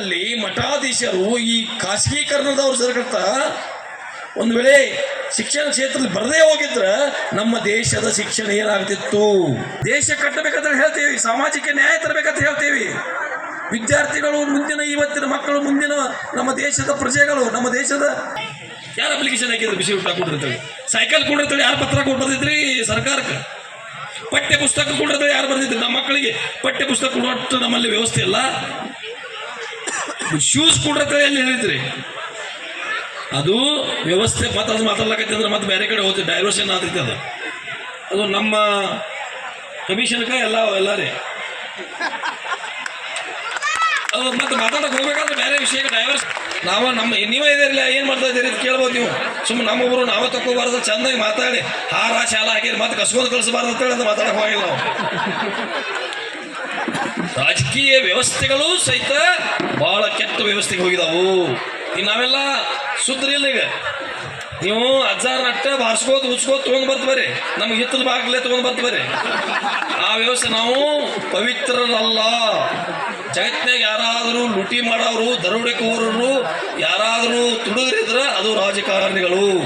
ದೇಶದಲ್ಲಿ ಮಠಾಧೀಶರು ಈ ಖಾಸಗೀಕರಣದವ್ರು ಸರ್ಕತ್ತ ಒಂದು ವೇಳೆ ಶಿಕ್ಷಣ ಕ್ಷೇತ್ರದಲ್ಲಿ ಬರದೇ ಹೋಗಿದ್ರ ನಮ್ಮ ದೇಶದ ಶಿಕ್ಷಣ ಏನಾಗ್ತಿತ್ತು? ದೇಶ ಕಟ್ಟಬೇಕಂತ ಹೇಳ್ತೀವಿ, ಸಾಮಾಜಿಕ ನ್ಯಾಯ ತರಬೇಕಂತ ಹೇಳ್ತೀವಿ. ವಿದ್ಯಾರ್ಥಿಗಳು ಮುಂದಿನ ಇವತ್ತಿನ ಮಕ್ಕಳು, ಮುಂದಿನ ನಮ್ಮ ದೇಶದ ಪ್ರಜೆಗಳು, ನಮ್ಮ ದೇಶದ ಯಾರು ಅಪ್ಲಿಕೇಶನ್ ಹಾಕಿದ್ರು? ಬಿಸಿ ಊಟ ಸೈಕಲ್ ಕೊಟ್ಟಿರ್ತೀವಿ ಯಾರು ಪತ್ರ ಕೊಟ್ಟು ಸರ್ಕಾರಕ್ಕೆ. ಪಠ್ಯ ಪುಸ್ತಕ ಕೊಟ್ಟಿರ್ತೀವಿ ಯಾರು ಬರ್ದಿದ್ರಿ ನಮ್ಮ ಮಕ್ಕಳಿಗೆ ಪಠ್ಯ ಪುಸ್ತಕ ಕೊಡೋಷ್ಟು ನಮ್ಮಲ್ಲಿ ವ್ಯವಸ್ಥೆ ಇಲ್ಲ. ಶೂಸ್ ಕೂಡ ಎಲ್ಲಿ ಹೇಳಿದ್ರಿ? ಅದು ವ್ಯವಸ್ಥೆ ಮಾತಾಡ್ ಮಾತಾಡ್ಲಕೈತಿ ಅಂದ್ರೆ ಮತ್ತೆ ಬೇರೆ ಕಡೆ ಹೋಗ್ತೀವಿ. ಡೈವರ್ಷನ್ ಆಗ್ತೈತಿ ಅದು. ಅದು ನಮ್ಮ ಕಮಿಷನ್ಗೆ ಎಲ್ಲ ಎಲ್ಲ ರೀ. ಅದು ಮತ್ತೆ ಮಾತಾಡಕ್ ಹೋಗ್ಬೇಕಾದ್ರೆ ಬೇರೆ ವಿಷಯ ಡೈವರ್ಸ್ ನಾವ ನಮ್ಮ, ನೀವೇ ಇದಿರಲಿಲ್ಲ ಏನು ಮಾಡ್ತಾ ಇದೀರಿ ಅಂತ ಕೇಳ್ಬೋದು ನೀವು. ಸುಮ್ಮನೆ ನಮ್ಮೊಬ್ರು ನಾವೇ ತಗೋಬಾರ್ದು ಚಂದಾಗಿ ಮಾತಾಡಿ. ಹಾರ, ಶಾಲ ಹಾಕಿರಿ, ಮತ್ತೆ ಕಸ್ಕೊಂಡು ಕಳಿಸಬಾರ್ದು ಅಂತೇಳಿ ಅದು ಮಾತಾಡಕ್ ಹೋಗಿಲ್ಲ ನಾವು. ರಾಜಕೀಯ ವ್ಯವಸ್ಥೆಗಳು ಸಹಿತ ಬಹಳ ಕೆಟ್ಟ ವ್ಯವಸ್ಥೆಗೆ ಹೋಗಿದಾವು. ಈಗ ನಾವೆಲ್ಲ ಇಲ್ಲ ಈಗ. ನೀವು ಹಜಾರ್ ನಟ್ಟ ಬಾರ್ಸ್ಕೋದ್ ಉಚ್ಕೋದ್ ತೊಗೊಂಡ್ ಬರ್ರಿ. ನಮ್ಗೆ ಹಿತ್ತಲ ಬಾಗ್ಲೇ ತೊಗೊಂಡ್ ಬರ್ರಿ. ಆ ವ್ಯವಸ್ಥೆ ನಾವು ಪವಿತ್ರರಲ್ಲ. ಜಗತ್ನಾಗ ಯಾರಾದರೂ ಲುಟಿ ಮಾಡೋರು ದರೋಡೆಕೋರರು, ಯಾರಾದರೂ ತುಡುಗರಿದ್ರ ಅದು ರಾಜಕಾರಣಿಗಳು.